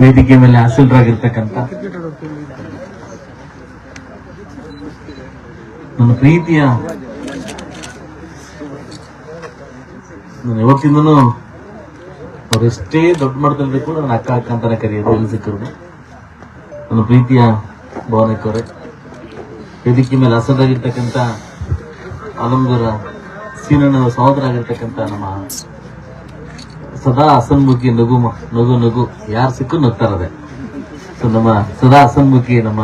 ವೇದಿಕೆ ಮೇಲೆ ಆಸೀನರಾಗಿರ್ತಕ್ಕಂಥ ನನ್ನ ಪ್ರೀತಿಯ ನಾನು ಯಾವತ್ತಿಂದನೂ ಅವರೆಷ್ಟೇ ದೊಡ್ಡ ಮಟ್ಟದಲ್ಲಿ ಕೂಡ ನನ್ನ ಅಕ್ಕ ಅಕ್ಕ ಅಂತಾನೆ ಕರೆಯೋದು ಎಲ್ಲಿ ಸಿಕ್ಕರು ನನ್ನ ಪ್ರೀತಿಯ ಭವನಕ್ಕವರೇ ವೇದಿಕೆ ಮೇಲೆ ಹಸರಾಗಿರ್ತಕ್ಕಂಥ ಆಲಂಗೂರ ಸೀನಣ್ಣ ಸಹೋದರ ಆಗಿರ್ತಕ್ಕಂಥ ನಮ್ಮ ಸದಾ ಹಸನ್ಮುಖಿ ನಗು ನಗು ನಗು. ಯಾರು ಸಿಕ್ಕು ನಗ್ತಾರದೆ ಸೊ ನಮ್ಮ ಸದಾ ಹಸನ್ಮುಖಿ ನಮ್ಮ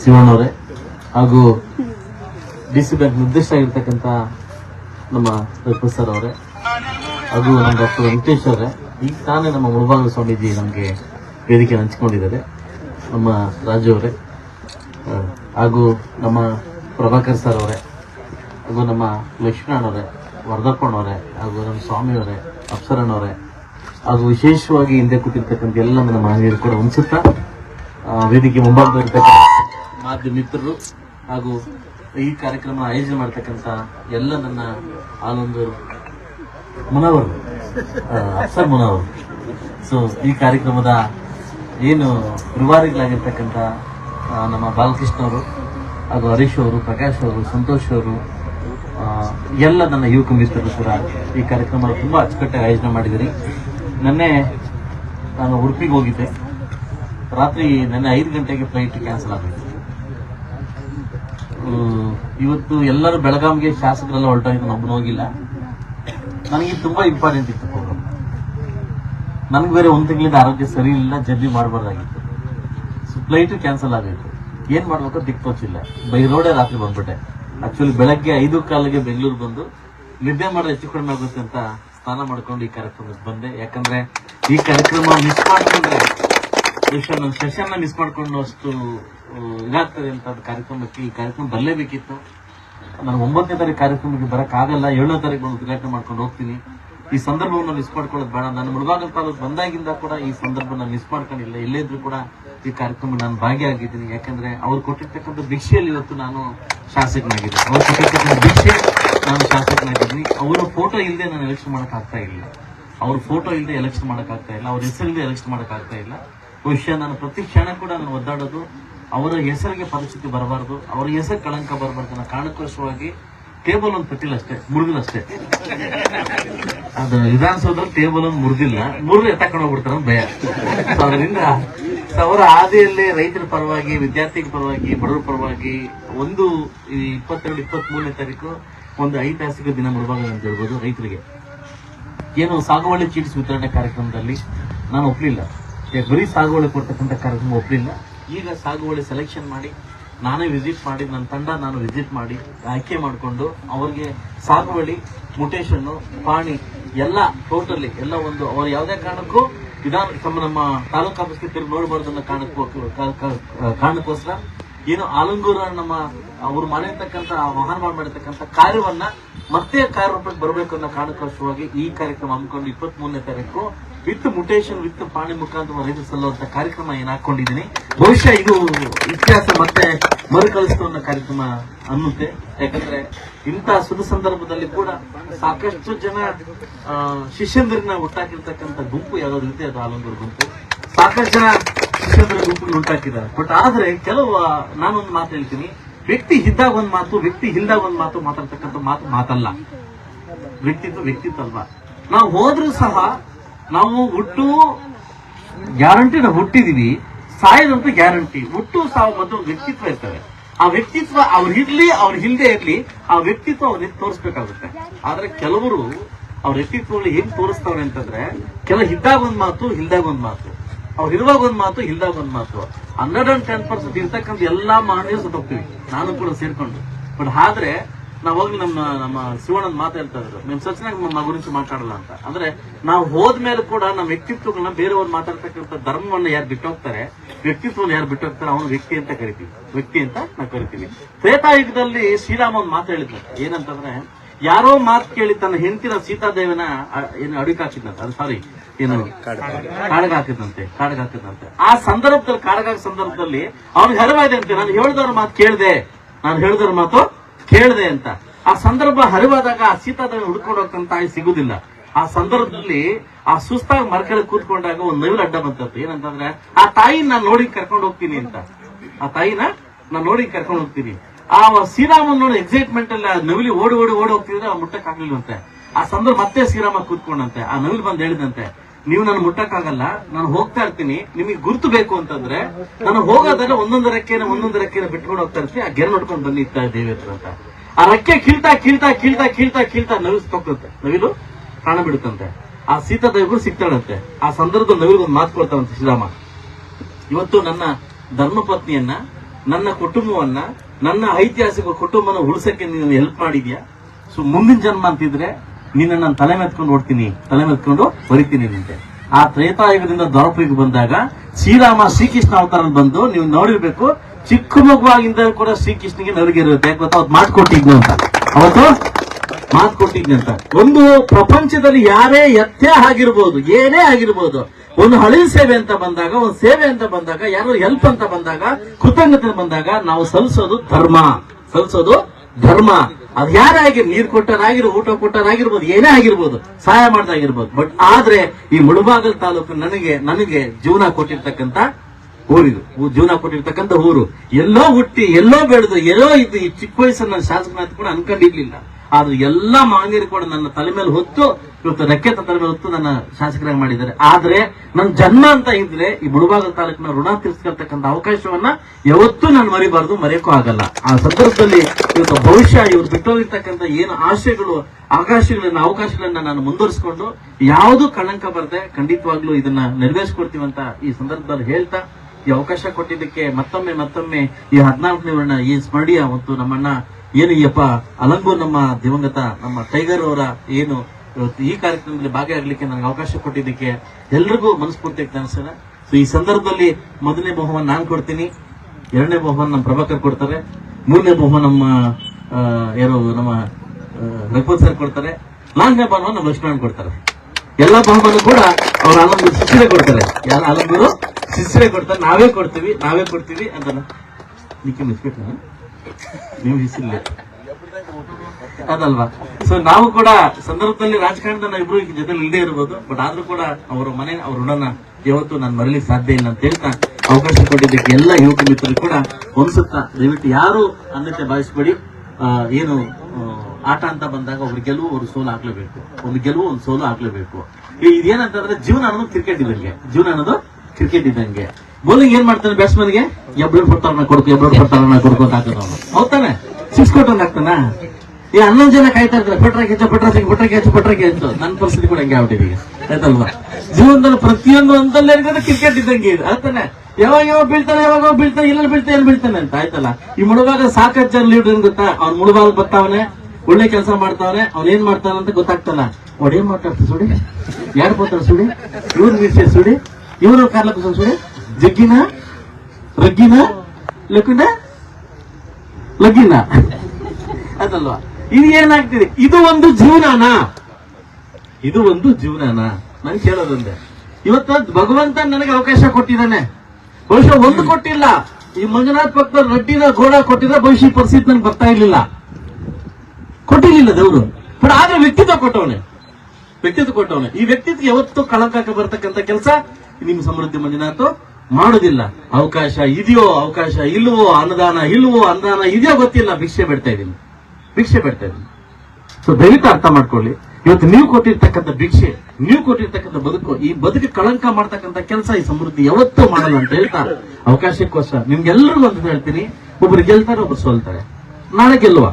ಶಿವಣ್ಣವ್ರೆ ಹಾಗೂ ಡಿ ಸಿ ಬ್ಯಾಂಕ್ ನಿರ್ದೇಶಕ ಆಗಿರ್ತಕ್ಕಂಥ ನಮ್ಮ ಪ್ರೊಫೆಸರ್ ಸರ್ ಅವರೇ ಹಾಗೂ ನಮ್ಮ ಡಾಕ್ಟರ್ ವೆಂಕಟೇಶ್ ಅವರೇ. ಈಗ ತಾನೇ ನಮ್ಮ ಮುಳಬಾಗ ಸ್ವಾಮೀಜಿ ನಮಗೆ ವೇದಿಕೆ ಹಂಚ್ಕೊಂಡಿದ್ದಾರೆ. ನಮ್ಮ ರಾಜು ಅವರೇ ಹಾಗೂ ನಮ್ಮ ಪ್ರಭಾಕರ್ ಸರ್ ಅವರೇ ಹಾಗೂ ನಮ್ಮ ಲಕ್ಷ್ಮಣವರೇ ವರದಪ್ಪಣ್ಣವರೇ ಹಾಗೂ ನಮ್ಮ ಸ್ವಾಮಿಯವರೇ ಅಪ್ಸರಣ್ಣವರೇ ಅದು ವಿಶೇಷವಾಗಿ ಹಿಂದೆ ಕೂತಿರ್ತಕ್ಕಂಥ ಎಲ್ಲ ನನ್ನ ಮಹಿಳೆಯರು ಕೂಡ ಅನ್ಸುತ್ತಾ ವೇದಿಕೆ ಮುಂಭಾಗದಲ್ಲಿರ್ತಕ್ಕಂಥ ಮಾಧ್ಯಮ ಮಿತ್ರರು ಹಾಗೂ ಈ ಕಾರ್ಯಕ್ರಮ ಆಯೋಜನೆ ಮಾಡ್ತಕ್ಕಂಥ ಎಲ್ಲ ನನ್ನ ಆನಂದರು ಮುನವರು ಅಪ್ಸರ್ ಮುನವರು. ಸೊ ಈ ಕಾರ್ಯಕ್ರಮದ ಏನು ರೂವಾರಿಗಳಾಗಿರ್ತಕ್ಕಂಥ ಆ, ನಮ್ಮ ಬಾಲಕೃಷ್ಣ ಅವರು ಹಾಗೂ ಹರೀಶ್ ಅವರು ಪ್ರಕಾಶ್ ಅವರು ಸಂತೋಷ್ ಅವರು ಎಲ್ಲ ನನ್ನ ಯುವಕ ಮಿತ್ರರು ಕೂಡ ಈ ಕಾರ್ಯಕ್ರಮ ತುಂಬಾ ಅಚ್ಚುಕಟ್ಟಾಗಿ ಆಯೋಜನೆ ಮಾಡಿದ್ದೀರಿ ನಿನ್ನೆ ನಾನು ಉಡುಪಿಗೆ ಹೋಗಿದ್ದೆ. ರಾತ್ರಿ ನಿನ್ನೆ ಐದು ಗಂಟೆಗೆ ಫ್ಲೈಟ್ ಕ್ಯಾನ್ಸಲ್ ಆಗಿದೆ ಇವತ್ತು ಎಲ್ಲರೂ ಬೆಳಗಾವಿಗೆ ಶಾಸಕರೆಲ್ಲ ಹೊರಟಾಗಿದ್ದು ನಮ್ಮನ್ನು ಹೋಗಿಲ್ಲ. ನನಗೆ ತುಂಬಾ ಇಂಪಾರ್ಟೆಂಟ್ ಇತ್ತು ಪ್ರೋಗ್ರಾಮ್ ನನಗೆ ಬೇರೆ ಒಂದು ತಿಂಗಳಿಂದ ಆರೋಗ್ಯ ಸರಿ ಇಲ್ಲ, ಜರ್ನಿ ಮಾಡಬಾರ್ದಾಗಿತ್ತು. ಸೊ ಫ್ಲೈಟ್ ಕ್ಯಾನ್ಸಲ್ ಆಗಿತ್ತು ಏನು ಮಾಡ್ಬೇಕು ದಿಕ್ ತೋಚಿಲ್ಲ ಬೈ ರೋಡೇ ರಾತ್ರಿ ಬಂದ್ಬಿಟ್ಟೆ. ಆಕ್ಚುಲಿ ಬೆಳಗ್ಗೆ ಐದು ಕಾಲಿಗೆ ಬೆಂಗಳೂರು ಬಂದು ನಿದ್ದೆ ಮಾಡಿದ್ರೆ ಹೆಚ್ಚು ಕಡಿಮೆ ಆಗುತ್ತೆ ಅಂತ ಸ್ನಾನ ಮಾಡ್ಕೊಂಡು ಈ ಕಾರ್ಯಕ್ರಮಕ್ಕೆ ಬಂದೆ. ಯಾಕಂದ್ರೆ ಈ ಕಾರ್ಯಕ್ರಮ ಮಿಸ್ ಮಾಡ್ಕೊಂಡ್ರೆ ಬಹುಶಃ ನನ್ನ ಸೆಷನ್ ಮಿಸ್ ಮಾಡ್ಕೊಂಡು ಅಷ್ಟು ಇದಾಗ್ತದೆ ಅಂತ ಕಾರ್ಯಕ್ರಮಕ್ಕೆ, ಈ ಕಾರ್ಯಕ್ರಮ ಬರಲೇಬೇಕಿತ್ತು. ನಾನು ಒಂಬತ್ತನೇ ತಾರೀಕು ಕಾರ್ಯಕ್ರಮಕ್ಕೆ ಬರಕ್ ಆಗಲ್ಲ ಏಳನೇ ತಾರೀಕು ಬಂದು ಉದ್ಘಾಟನೆ ಮಾಡ್ಕೊಂಡು ಹೋಗ್ತೀನಿ. ಈ ಸಂದರ್ಭವನ್ನು ಮಿಸ್ ಮಾಡ್ಕೊಳ್ಳೋದು ಬೇಡ. ನಾನು ಮುಳಬಾಗಲ್ ತಾಲೂಕು ಬಂದಾಗಿಂದ ಕೂಡ ಈ ಸಂದರ್ಭನ ಮಿಸ್ ಮಾಡ್ಕೊಂಡಿಲ್ಲ. ಇಲ್ಲೇ ಇದ್ರೂ ಕೂಡ ಈ ಕಾರ್ಯಕ್ರಮ ನಾನು ಭಾಗಿಯಾಗಿದ್ದೀನಿ. ಯಾಕಂದ್ರೆ ಅವ್ರು ಕೊಟ್ಟಿರ್ತಕ್ಕಂಥ ಭಿಕ್ಷೆಯಲ್ಲಿ ಇವತ್ತು ನಾನು ಶಾಸಕನಾಗಿದ್ದೀನಿ. ಅವ್ರು ಕೊಟ್ಟಿರ್ತಕ್ಕಂಥ ಭಿಕ್ಷೆ ನಾನು ಶಾಸಕನಾಗಿದ್ದೀನಿ. ಅವರ ಫೋಟೋ ಇಲ್ಲದೆ ನಾನು ಎಲೆಕ್ಷನ್ ಮಾಡಕ್ ಆಗ್ತಾ ಇಲ್ಲ. ಅವ್ರ ಫೋಟೋ ಇಲ್ಲದೆ ಎಲೆಕ್ಷನ್ ಮಾಡಕ್ ಆಗ್ತಾ ಇಲ್ಲ. ಅವ್ರ ಹೆಸರಿಲ್ಲದೆ ಎಲೆಕ್ಷನ್ ಮಾಡಕ್ ಆಗ್ತಾ ಇಲ್ಲ. ಬಹುಶಃ ನಾನು ಪ್ರತಿ ಕ್ಷಣ ಕೂಡ ನಾನು ಒದ್ದಾಡೋದು, ಅವರ ಹೆಸರಿಗೆ ಪರಿಸ್ಥಿತಿ ಬರಬಾರ್ದು, ಅವರ ಹೆಸರು ಕಳಂಕ ಬರಬಾರ್ದು ನಾನು ಕಾರಣಕ್ಕೋಸ್ಕರವಾಗಿ ಟೇಬಲ್ ಒಂದು ಪಟ್ಟಿಲ್ಲ ಅಷ್ಟೇ, ಮುಳುಗಿಲ್ಲ ಅಷ್ಟೇ. ಅದು ವಿಧಾನಸೌಧದಲ್ಲಿ ಟೇಬಲ್ ಒಂದು ಮುರಿದಿಲ್ಲ. ಮುರಿದು ಎತ್ತಕೊಂಡು ಹೋಗ್ಬಿಡ್ತಾರ ಭಯ. ಅದರಿಂದ ಅವರ ಆದಿಯಲ್ಲಿ ರೈತರ ಪರವಾಗಿ, ವಿದ್ಯಾರ್ಥಿಗಳ ಪರವಾಗಿ, ಬಡವರ ಪರವಾಗಿ ಒಂದು ಇಪ್ಪತ್ತೆರಡು ಇಪ್ಪತ್ತ್ ಮೂರನೇ ತಾರೀಕು ಒಂದು ಐತಿಹಾಸಿಕ ದಿನ ಮುಳುಬಾಗ ಅಂತ ಹೇಳ್ಬೋದು ರೈತರಿಗೆ. ಏನು ಸಾಗುವಳಿ ಚೀಟ್ಸ್ ವಿತರಣೆ ಕಾರ್ಯಕ್ರಮದಲ್ಲಿ ನಾನು ಒಪ್ಪಲಿಲ್ಲ ಬರೀ ಸಾಗುವಳಿ ಕೊಡ್ತಕ್ಕಂಥ ಕಾರ್ಯಕ್ರಮ ಒಪ್ಪಲಿಲ್ಲ ಈಗ ಸಾಗುವಳಿ ಸೆಲೆಕ್ಷನ್ ಮಾಡಿ ನಾನೇ ವಿಸಿಟ್ ಮಾಡಿ ನನ್ನ ತಂಡ ನಾನು ವಿಸಿಟ್ ಮಾಡಿ, ಆಯ್ಕೆ ಮಾಡಿಕೊಂಡು ಅವ್ರಿಗೆ ಸಾಗುವಳಿ, ಮುಟೇಶನ್ನು, ಪಾಣಿ, ಎಲ್ಲ ಟೋಟಲಿ ಎಲ್ಲ ಒಂದು ಅವ್ರು ಯಾವುದೇ ಕಾರಣಕ್ಕೂ ವಿಧಾನ, ತಮ್ಮ ನಮ್ಮ ತಾಲೂಕು ಆಫೀಸ್ಗೆ ತಿರುಗಿ ನೋಡಬಾರ್ದು ಅನ್ನೋ ಕಾರಣಕ್ಕೋ ಕಾರಣಕ್ಕೋಸ್ಕರ ಏನು ಆಲಂಗೂರ ನಮ್ಮ, ಅವ್ರು ಮಾಡಿರ್ತಕ್ಕಂಥ ವಾಹನ ಮಾಡಿರ್ತಕ್ಕಂಥ ಕಾರ್ಯವನ್ನ ಮತ್ತೆ ಕಾರ್ಯರೂಪಕ್ಕೆ ಬರಬೇಕು ಅನ್ನೋ ಕಾರಣಕ್ಕೋಸ್ಕರವಾಗಿ ಈ ಕಾರ್ಯಕ್ರಮ ಹಮ್ಮಿಕೊಂಡು ಇಪ್ಪತ್ತ್ ಮೂರನೇ ತಾರೀಕು ವಿತ್ ಮುಟೇಶನ್, ವಿತ್ ಪಾಣಿ ಮುಖಾಂತರ ರೈತರು ಸಲ್ಲುವಂತ ಕಾರ್ಯಕ್ರಮ ಏನ್ ಹಾಕೊಂಡಿದ್ದೀನಿ ಬಹುಶಃ ಇದು ಇತಿಹಾಸ ಮತ್ತೆ ಮರುಕಳಿಸುವ ಕಾರ್ಯಕ್ರಮ ಅನ್ನುತ್ತೆ. ಯಾಕಂದ್ರೆ ಇಂತಹ ಸುದ ಸಂದರ್ಭದಲ್ಲಿ ಕೂಡ ಸಾಕಷ್ಟು ಜನ ಶಿಷ್ಯಂದ್ರನ್ನ ಒಟ್ಟಾಕಿರ್ತಕ್ಕಂಥ ಗುಂಪು ಯಾವ್ದಾದ್ರು ಇರುತ್ತೆ ಅದು ಆಲಂಗೂರು ಗುಂಪು. ಸಾಕಷ್ಟು ಜನ ಶಿಷ್ಯಂದ್ರ ಗುಂಪು ಉಂಟಾಕಿದ್ದಾರೆ ಬಟ್ ಆದ್ರೆ ಕೆಲವು ನಾನೊಂದು ಮಾತು ಹೇಳ್ತೀನಿ. ವ್ಯಕ್ತಿ ಇದ್ದಾಗ ಒಂದ್ ಮಾತು, ವ್ಯಕ್ತಿ ಇಲ್ದಾಗ ಒಂದ್ ಮಾತು ಮಾತಾಡ್ತಕ್ಕಂಥ ಮಾತು ಮಾತಲ್ಲ. ವ್ಯಕ್ತಿತ್ವ ವ್ಯಕ್ತಿತ್ವ ಅಲ್ವಾ? ನಾವು ಹೋದ್ರೂ ಸಹ ನಾವು ಹುಟ್ಟು ಗ್ಯಾರಂಟಿ ನಾವು ಹುಟ್ಟಿದೀವಿ ಸಾಯೋದಂತೂ ಗ್ಯಾರಂಟಿ. ಹುಟ್ಟು ಸಾವು ಒಂದು ವ್ಯಕ್ತಿತ್ವ ಇರ್ತವೆ ಆ ವ್ಯಕ್ತಿತ್ವ ಅವ್ರು ಇರ್ಲಿ, ಅವ್ರು ಹಿಂದೆ ಇರ್ಲಿ, ಆ ವ್ಯಕ್ತಿತ್ವ ಅವ್ರಿಗೆ ತೋರಿಸ್ಬೇಕಾಗುತ್ತೆ. ಆದ್ರೆ ಕೆಲವರು ಅವ್ರ ವ್ಯಕ್ತಿತ್ವಗಳು ಹೇಗ್ ತೋರಿಸ್ತಾವ್ರೆ ಅಂತಂದ್ರೆ, ಕೆಲವು ಇದ್ದಾಗ ಒಂದ್ ಮಾತು ಹಿಂದಾಗ ಒಂದ್ ಮಾತು. ಅವ್ರು ಇರುವಾಗ ಒಂದ್ ಮಾತು, ಇಲ್ದಾಗ ಒಂದ್ ಮಾತು. ಹಂಡ್ರೆಡ್ ಅಂಡ್ ಟೆನ್ ಪರ್ಸೆಂಟ್ ಇರ್ತಕ್ಕಂಥ ಎಲ್ಲಾ ಮಹನೀಯರು ಸತ್ತೋಗ್ತೀವಿ. ನಾನು ಕೂಡ ಸೇರ್ಕೊಂಡು. ಬಟ್ ಆದ್ರೆ ನಾವ್ ಹೋಗಿ ನಮ್ಮ ನಮ್ಮ ಮಾತು ಹೇಳ್ತಾ ಇದ್ರು. ನಿಮ್ ಸಚಿನಾಗ ನಮ್ಮ ಮಾತಾಡಲ್ಲ ಅಂತ. ಅಂದ್ರೆ ನಾವು ಹೋದ್ಮೇಲೆ ಕೂಡ ನಮ್ಮ ವ್ಯಕ್ತಿತ್ವಗಳನ್ನ ಬೇರೆಯವ್ರು ಮಾತಾಡ್ತಕ್ಕಂಥ ಧರ್ಮವನ್ನ ಯಾರು ಬಿಟ್ಟೋಗ್ತಾರೆ, ವ್ಯಕ್ತಿತ್ವವನ್ನು ಯಾರು ಬಿಟ್ಟೋಗ್ತಾರೆ ಅವನು ವ್ಯಕ್ತಿ ಅಂತ ಕರಿತೀವಿ. ವ್ಯಕ್ತಿ ಅಂತ ನಾವು ಕರಿತೀವಿ. ತ್ರೇತಾಯುಗದಲ್ಲಿ ಶ್ರೀರಾಮ ಒಂದು ಮಾತು ಹೇಳಿದ್ರು ಏನಂತಂದ್ರೆ, ಯಾರೋ ಮಾತು ಕೇಳಿ ತನ್ನ ಹೆಂಡತಿನ ಸೀತಾದೇವಿನ ಏನು ಅಡುಗೆ ಅದು ಸಾರಿ ಏನು ಕಾಡಗ ಹಾಕಿದಂತೆ ಕಾಡಗ ಹಾಕಿದಂತೆ ಆ ಸಂದರ್ಭದಲ್ಲಿ, ಕಾಡಗ ಸಂದರ್ಭದಲ್ಲಿ ಅವ್ನಿಗೆ ಹೆರವಾಗಿದೆ ಅಂತೆ. ನಾನು ಹೇಳಿದವ್ರ ಮಾತು ಕೇಳಿದೆ. ನಾನು ಹೇಳಿದವ್ರ ಮಾತು ಕೇಳ್ದೆ ಅಂತ. ಆ ಸಂದರ್ಭ ಹರಿವಾದಾಗ ಆ ಸೀತಾದೇವಿ ಹುಡ್ಕೊಂಡು ಹೋಗ್ತಂತ ಸಿಗುದಿಲ್ಲ. ಆ ಸಂದರ್ಭದಲ್ಲಿ ಆ ಸುಸ್ತಾಗಿ ಮರಕಡೆ ಕೂತ್ಕೊಂಡಾಗ ಒಂದು ನವಿಲು ಅಡ್ಡ ಬಂತಂತ. ಏನಂತಂದ್ರೆ, ಆ ತಾಯಿನ ನಾನು ನೋಡಿ ಕರ್ಕೊಂಡು ಹೋಗ್ತೀನಿ ಅಂತ. ಆ ತಾಯಿನ ನಾನ್ ನೋಡಿ ಕರ್ಕೊಂಡು ಹೋಗ್ತೀನಿ. ಆ ಶ್ರೀರಾಮನ್ ನೋಡಿ ಎಕ್ಸೈಟ್ಮೆಂಟ್ ಅಲ್ಲಿ ಆ ನವಿಲಿ ಓಡಿ ಓಡಿ ಓಡಿ ಹೋಗ್ತಿದ್ರೆ ಆ ಮುಟ್ಟಕ್ ಆಗ್ಲಿಲ್ವಂತೆ. ಆ ಸಂದರ್ಭ ಮತ್ತೆ ಶ್ರೀರಾಮ ಕೂತ್ಕೊಂಡಂತೆ. ಆ ನವಿಲು ಬಂದ್ ಹೇಳಿದಂತೆ. ನೀವು ನಾನು ಮುಟ್ಟಕ್ಕಾಗಲ್ಲ, ನಾನು ಹೋಗ್ತಾ ಇರ್ತೀನಿ, ನಿಮಗೆ ಗುರುತು ಬೇಕು ಅಂತಂದ್ರೆ, ನಾನು ಹೋಗೋದ್ರೆ ಒಂದೊಂದು ರೆಕ್ಕೆನ ಒಂದೊಂದು ರೆಕ್ಕೆನ ಬಿಟ್ಕೊಂಡು ಹೋಗ್ತಾ ಇರ್ತೀನಿ, ಆ ಗೆರೆ ನೋಡ್ಕೊಂಡು ಬನ್ನಿ ಇತ್ತ ದೇವಿ ಅಂತ. ಆ ರೆಕ್ಕೆ ಕೀಳ್ತಾ ಕೀಳ್ತಾ ಕೀಳ್ತಾ ಕೀಳ್ತಾ ಕೀಳ್ತಾ ನವಿಸ್ತೋಗ್ತಂತೆ ನವಿಲು ಪ್ರಾಣ ಬಿಡುತ್ತಂತೆ. ಆ ಸೀತಾ ದೇವಿಗಳು ಸಿಗ್ತಾಳಂತೆ. ಆ ಸಂದರ್ಭದಲ್ಲಿ ನವಿಲು ಮಾತು ಕೊಡ್ತಾವಂತೆ ಶ್ರೀರಾಮ. ಇವತ್ತು ನನ್ನ ಧರ್ಮಪತ್ನಿಯನ್ನ, ನನ್ನ ಕುಟುಂಬವನ್ನ, ನನ್ನ ಐತಿಹಾಸಿಕ ಕುಟುಂಬನ ಉಳಿಸಕ್ಕೆ ನೀನು ಹೆಲ್ಪ್ ಮಾಡಿದ್ಯಾ? ಸೊ ಮುಂದಿನ ಜನ್ಮ ಅಂತಿದ್ರೆ ನಿನ್ನ ನಾನು ತಲೆ ಮೆತ್ಕೊಂಡು ಓಡ್ತೀನಿ, ತಲೆ ಮೆತ್ಕೊಂಡು ಬರಿತೀನಿ ನಿಂತೆ. ಆ ತ್ರೇತಾಯುಗದಿಂದ ದ್ವಾರಪುರಿಗೆ ಬಂದಾಗ ಶ್ರೀರಾಮ ಶ್ರೀಕೃಷ್ಣ ಅವತಾರ ಬಂದು ನೀವು ನೋಡಿರ್ಬೇಕು, ಚಿಕ್ಕ ಮಗುವಾಗಿಂದ ಕೂಡ ಶ್ರೀಕೃಷ್ಣಗೆ ನಲುಗಿರುತ್ತೆ ಯಾಕೆ ಗೊತ್ತಾ? ಅವತ್ತು ಮಾಡ್ಕೊಟ್ಟಿದ್ನು ಅಂತ. ಅವತ್ತು? ಮಾತು ಅಂತ. ಒಂದು ಪ್ರಪಂಚದಲ್ಲಿ ಯಾರೇ ಎತ್ತೇ ಆಗಿರ್ಬೋದು, ಏನೇ ಆಗಿರ್ಬೋದು, ಒಂದು ಹಳಿ ಸೇವೆ ಅಂತ ಬಂದಾಗ, ಒಂದು ಸೇವೆ ಅಂತ ಬಂದಾಗ ಯಾರೋ ಹೆಲ್ಪ್ ಅಂತ ಬಂದಾಗ ಕೃತಜ್ಞತೆ ಬಂದಾಗ ನಾವು ಸಲ್ಲಿಸೋದು ಧರ್ಮ. ಸಲ್ಲಿಸೋದು ಧರ್ಮ, ಅದು ಯಾರೇ ಆಗಿರ್ ನೀರು ಕೊಟ್ಟರಾಗಿರ್, ಊಟ ಕೊಟ್ಟರಾಗಿರ್ಬೋದು, ಏನೇ ಆಗಿರ್ಬೋದು, ಸಹಾಯ ಮಾಡ್ದಾಗಿರ್ಬೋದು. ಬಟ್ ಆದ್ರೆ ಈ ಮುಳುಬಾಗಲ್ ತಾಲೂಕು ನನಗೆ ನನಗೆ ಜೀವನ ಕೊಟ್ಟಿರ್ತಕ್ಕಂತ ಊರಿದು. ಜೀವನ ಕೊಟ್ಟಿರ್ತಕ್ಕಂಥ ಊರು. ಎಲ್ಲೋ ಹುಟ್ಟಿ, ಎಲ್ಲೋ ಬೆಳೆದು, ಎಲ್ಲೋ ಇದ್ದು ಈ ಚಿಕ್ಕ ವಯಸ್ಸನ್ನ ನಾನು ಶಾಸಕನಾಥ ಕೂಡ ಅನ್ಕೊಂಡಿರ್ಲಿಲ್ಲ. ಆದ್ರೆ ಎಲ್ಲಾ ಕೂಡ ನನ್ನ ತಲೆ ಮೇಲೆ ಹೊತ್ತು, ಇವತ್ತು ರೆಕ್ಕೆ ತಲೆ ಮೇಲೆ ಹೊತ್ತು ನನ್ನ ಶಾಸಕರಾಗಿ ಮಾಡಿದ್ದಾರೆ. ಆದ್ರೆ ನನ್ನ ಜನ್ಮ ಅಂತ ಇದ್ರೆ ಈ ಮುಳಬಾಗಲ್ ತಾಲೂಕಿನ ಋಣ ತೀರ್ಸ್ಕೊಳ್ತಕ್ಕಂಥ ಅವಕಾಶವನ್ನ ಯಾವತ್ತೂ ನಾನು ಮರಿಬಾರ್ದು, ಮರೆಯಕ್ಕೂ ಆಗಲ್ಲ. ಆ ಸಂದರ್ಭದಲ್ಲಿ ಇವತ್ತು ಭವಿಷ್ಯ, ಇವ್ರು ಬಿಟ್ಟೋಗಿರ್ತಕ್ಕಂಥ ಏನು ಆಶಯಗಳು ಆಕಾಶಗಳನ್ನ ಅವಕಾಶಗಳನ್ನ ನಾನು ಮುಂದುವರಿಸಿಕೊಂಡು ಯಾವುದು ಕಳಂಕ ಬರದೆ ಖಂಡಿತವಾಗ್ಲೂ ಇದನ್ನ ನೆರವೇರಿಸ್ಕೊಡ್ತೀವಂತ ಈ ಸಂದರ್ಭದಲ್ಲಿ ಹೇಳ್ತಾ, ಈ ಅವಕಾಶ ಕೊಟ್ಟಿದ್ದಕ್ಕೆ ಮತ್ತೊಮ್ಮೆ ಮತ್ತೊಮ್ಮೆ ಈ ಹದಿನಾಲ್ಕನೇ ಈ ಸ್ಮರಣೀಯ ಮತ್ತು ನಮ್ಮಣ್ಣ ಏನು ಈಯಪ್ಪ ಅಲಂಗು ನಮ್ಮ ದಿವಂಗತ, ನಮ್ಮ ಟೈಗರ್ ಅವರ ಏನು, ಇವತ್ತು ಈ ಕಾರ್ಯಕ್ರಮದಲ್ಲಿ ಭಾಗಿಯಾಗಲಿಕ್ಕೆ ನನಗೆ ಅವಕಾಶ ಕೊಟ್ಟಿದ್ದಕ್ಕೆ ಎಲ್ರಿಗೂ ಮನಸ್ಫೂರ್ತಿಯಾಗಿ ಅನಿಸ್ತದೆ ಸೊ ಈ ಸಂದರ್ಭದಲ್ಲಿ ಮೊದಲನೇ ಬಹುಮಾನ ನಾನು ಕೊಡ್ತೀನಿ, ಎರಡನೇ ಬಹುಮಾನ ನಮ್ಮ ಪ್ರಭಾಕರ್ ಕೊಡ್ತಾರೆ, ಮೂರನೇ ಬಹುಮಾನ ನಮ್ಮ ಯಾರು ನಮ್ಮ ರಘುಪತ್ ಸರ್ ಕೊಡ್ತಾರೆ, ನಾಲ್ಕನೇ ಬಹುಮಾನ ನಮ್ಮ ಲಕ್ಷ್ಮಣ ಕೊಡ್ತಾರೆ. ಎಲ್ಲ ಬಹುಮಾನ ಕೂಡ ಅವ್ರ ಆಲಂಬೂರು ಶಿಷ್ಯರೇ ಕೊಡ್ತಾರೆ. ಯಾರ ಆಲಂಬೂರು ಶಿಷ್ಯರೇ ಕೊಡ್ತಾರೆ. ನಾವೇ ಕೊಡ್ತೀವಿ ನಾವೇ ಕೊಡ್ತೀವಿ ಅಂತ ನಿಕ್ಕೆ ಮಿಸ್ಬಿಟ್ಟ ನೀವು ಹಿಸಿಲ್ಲ ಅದಲ್ವಾ? ಸೊ ನಾವು ಕೂಡ ಸಂದರ್ಭದಲ್ಲಿ ರಾಜಕಾರಣದ ನಾವು ಇಬ್ರು ಜೊತೆ ಇಲ್ಲದೆ ಇರ್ಬೋದು ಬಟ್ ಆದ್ರೂ ಕೂಡ ಅವರ ಮನೆ, ಅವ್ರ ಋಣನ ಯಾವತ್ತು ನಾನು ಮರಳಿ ಸಾಧ್ಯ ಇಲ್ಲ ಅಂತ ಹೇಳ್ತಾ ಅವಕಾಶ ಕೊಟ್ಟಿದ್ದಕ್ಕೆ ಎಲ್ಲ ಯುವಕ ಮಿತ್ರರು ಕೂಡ ಹೊಂದಿಸುತ್ತಾ, ದಯವಿಟ್ಟು ಯಾರು ಅನ್ನತೆ ಭಾವಿಸ್ಬೇಡಿ. ಏನು ಆಟ ಅಂತ ಬಂದಾಗ ಒಬ್ರು ಗೆಲುವು ಅವ್ರ ಸೋಲು ಆಗ್ಲೇಬೇಕು. ಒಂದು ಗೆಲುವು, ಒಂದು ಸೋಲು ಆಗ್ಲೇಬೇಕು. ಇದೇನಂತಂದ್ರೆ ಜೀವನ ಅನ್ನೋದು ಕ್ರಿಕೆಟ್ ಇದ್ದಂಗೆ. ಜೀವನ ಅನ್ನೋದು ಕ್ರಿಕೆಟ್ ಇದ್ದಂಗೆ. ಬೌಲಿಂಗ್ ಏನ್ ಮಾಡ್ತಾನೆ ಬ್ಯಾಟ್ಸ್ಮನ್ಗೆ ಎಬ್ರು ಕೊಡ್ತಾರ ಕೊಡ್ಕು ಎಬ್ರು ಕೊಡ್ತಾರ ಕೊಡ್ಕು ಅಂತ ಹಾಕೋದು. ಹೌದಾನೆ ಸಿಕ್ಸ್ ಕೊಟ್ಟು ಹಾಕ್ತಾನ? ಈ ಹನ್ನೊಂದು ಜನ ಕಾಯ್ತಾ ಇರ್ತಾರೆ ಪಟ್ರ ಕೆಚ್ಚ ಪಟ್ರ ಸಿಂಗ್ ಪಟ್ರ ಕೆಚ್ಚ ಪಟ್ರ ಕೆಚ್ಚು ನನ್ನ ಪರಿಸ್ಥಿತಿ ಕೂಡ ಹಂಗೆ ಆಗ್ಬಿಟ್ಟಿದೆ ಈಗ. ಆಯ್ತಲ್ವಾ? ಜೀವನದಲ್ಲಿ ಪ್ರತಿಯೊಂದು ಹಂತಲ್ಲಿ ಕ್ರಿಕೆಟ್ ಇದ್ದಂಗೆ ಇದೆ. ಆಯ್ತಾನೆ? ಯಾವಾಗ ಯಾವಾಗ ಬೀಳ್ತಾನೆ ಯಾವಾಗ ಬೀಳ್ತಾನೆ ಇಲ್ಲ ಬೀಳ್ತಾನೆ, ಎಲ್ಲಿ ಬೀಳ್ತಾನೆ ಅಂತ. ಆಯ್ತಲ್ಲ? ಈ ಮುಳುಗಾಗ ಸಾಕಷ್ಟು ಜನ ಲೀಡರ್ ಏನ್ ಗೊತ್ತಾ? ಅವ್ನ್ ಮುಳುಗಾಗ ಬರ್ತಾವನೆ ಒಳ್ಳೆ ಕೆಲಸ ಮಾಡ್ತಾವನೆ ಅವ್ನ ಏನ್ ಮಾಡ್ತಾನ ಅಂತ ಗೊತ್ತಾಗ್ತಾನ ಒಡೇನ್ ಮಾತಾಡ್ತ ಸುಡಿ? ಯಾರು ಬರ್ತಾರ ಸುಡಿ? ಇವ್ರ ವಿಷಯ ಸುಡಿ? ಇವರು ಕಾರ್ಲಕ್ಕ ಸುಡಿ? ಜಗ್ಗಿನ? రగ్గిన లేకుండా ಲಗ್ಗಿನ? ಅದಲ್ವಾ? ಇದು ಏನಾಗ್ತಿದೆ? ಇದು ಒಂದು ಜೀವನನ? ಇದು ಒಂದು ಜೀವನನ? ನಾನು ಕೇಳೋದೊಂದೇ. ಇವತ್ತು ಭಗವಂತ ನನಗೆ ಅವಕಾಶ ಕೊಟ್ಟಿದ್ದಾನೆ. ಬಹುಶಃ ಒಂದು ಕೊಟ್ಟಿಲ್ಲ. ಈ ಮಂಜುನಾಥ್ ಭಕ್ತ ರಡ್ಡಿನ ಗೋಡ ಕೊಟ್ಟಿದ್ರೆ ಬಹುಶಃ ಪರಿಸ್ಥಿತಿ ನನಗೆ ಬರ್ತಾ ಇರ್ಲಿಲ್ಲ. ಕೊಟ್ಟಿರ್ಲಿಲ್ಲ ದೇವರು. ಬಟ್ ಆದ್ರೆ ವ್ಯಕ್ತಿತ್ವ ಕೊಟ್ಟವನೆ. ವ್ಯಕ್ತಿತ್ವ ಕೊಟ್ಟವನೆ. ಈ ವ್ಯಕ್ತಿತ್ವ ಯಾವತ್ತೂ ಕಳಂಕಕ್ಕೆ ಬರ್ತಕ್ಕಂಥ ಕೆಲಸ ನಿಮ್ಮ ಸಮೃದ್ಧಿ ಮಂಜುನಾಥ್. ಮಾಡೋದಿಲ್ಲ. ಅವಕಾಶ ಇದೆಯೋ, ಅವಕಾಶ ಇಲ್ವೋ ಅನುದಾನ ಇಲ್ವೋ ಅನುದಾನ ಇದೆಯೋ ಗೊತ್ತಿಲ್ಲ. ಭಿಕ್ಷೆ ಬಿಡ್ತಾ ಇದ್ದೀನಿ. ಭಿಕ್ಷೆ ಬಿಡ್ತಾ ಇದ್ದೀನಿ. ಸೊ ದಯವಿಟ್ಟು ಅರ್ಥ ಮಾಡ್ಕೊಳ್ಳಿ. ಇವತ್ತು ನೀವು ಕೊಟ್ಟಿರ್ತಕ್ಕಂಥ ಭಿಕ್ಷೆ, ನೀವು ಕೊಟ್ಟಿರ್ತಕ್ಕಂಥ ಬದುಕು, ಈ ಬದುಕು ಕಳಂಕ ಮಾಡ್ತಕ್ಕಂಥ ಕೆಲಸ, ಈ ಸಮೃದ್ಧಿ ಯಾವತ್ತೂ ಮಾಡಲ್ಲ ಅಂತ ಹೇಳ್ತಾ ಅವಕಾಶಕ್ಕೋಸ್ಕರ ನಿಮ್ಗೆಲ್ಲರಿಗೂ ಅಂತ ಹೇಳ್ತೀನಿ. ಒಬ್ರು ಗೆಲ್ತಾರೆ, ಒಬ್ರು ಸೋಲ್ತಾರೆ. ನಾಳೆ ಗೆಲ್ಲುವ.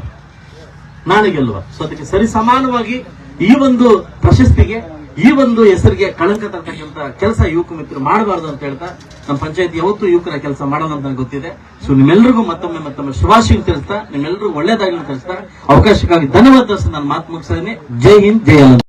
ನಾಳೆ ಗೆಲ್ಲುವ. ಸೊ ಅದಕ್ಕೆ ಸರಿ ಸಮಾನವಾಗಿ ಈ ಒಂದು ಪ್ರಶಸ್ತಿಗೆ ಈ ಒಂದು ಹೆಸರಿಗೆ ಕಳಂಕ ತರ್ತಕ್ಕಂಥ ಕೆಲಸ ಯುವಕ ಮಿತ್ರರು ಮಾಡಬಾರ್ದು ಅಂತ ಹೇಳ್ತಾ ನಮ್ಮ ಪಂಚಾಯತ್ ಯಾವತ್ತೂ ಯುವಕರ ಕೆಲಸ ಮಾಡೋಣ ಅಂತ ಗೊತ್ತಿದೆ. ಸೊ ನಿಮ್ಮೆಲ್ಲರಿಗೂ ಮತ್ತೊಮ್ಮೆ ಮತ್ತೊಮ್ಮೆ ಶುಭಾಶಯ ತಿಳಿಸ್ತಾ ನಿಮ್ಮೆಲ್ಲರಿಗೂ ಒಳ್ಳೇದಾಗಲಿ ತಿಳಿಸ್ತಾ, ಅವಕಾಶಕ್ಕಾಗಿ ಧನ್ಯವಾದ ನಾನು ಮಾತು ಮುಗಿಸಿದ್ದೀನಿ ಜೈ ಹಿಂದ್, ಜೈ ಅಲ್ಲ